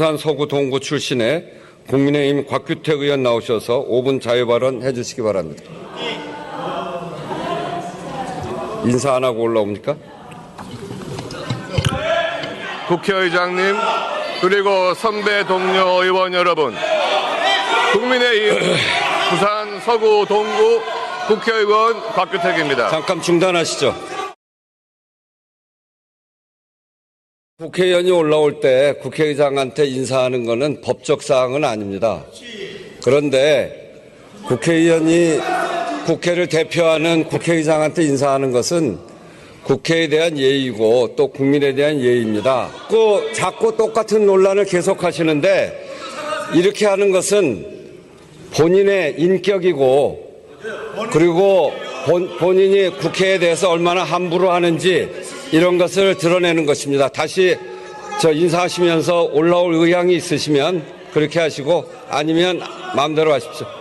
부산 서구 동구 출신의 국민의힘 곽규택 의원 나오셔서 5분 자유 발언 해주시기 바랍니다. 인사 안 하고 올라옵니까? 국회의장님 그리고 선배 동료 의원 여러분 국민의힘 부산 서구 동구 국회의원 곽규택입니다. 잠깐 중단하시죠. 국회의원이 올라올 때 국회의장한테 인사하는 것은 법적 사항은 아닙니다. 그런데 국회의원이 국회를 대표하는 국회의장한테 인사하는 것은 국회에 대한 예의고 또 국민에 대한 예의입니다. 자꾸, 자꾸 똑같은 논란을 계속하시는데 이렇게 하는 것은 본인의 인격이고 그리고 본, 본인이 국회에 대해서 얼마나 함부로 하는지 이런 것을 드러내는 것입니다. 다시 저 인사하시면서 올라올 의향이 있으시면 그렇게 하시고 아니면 마음대로 하십시오.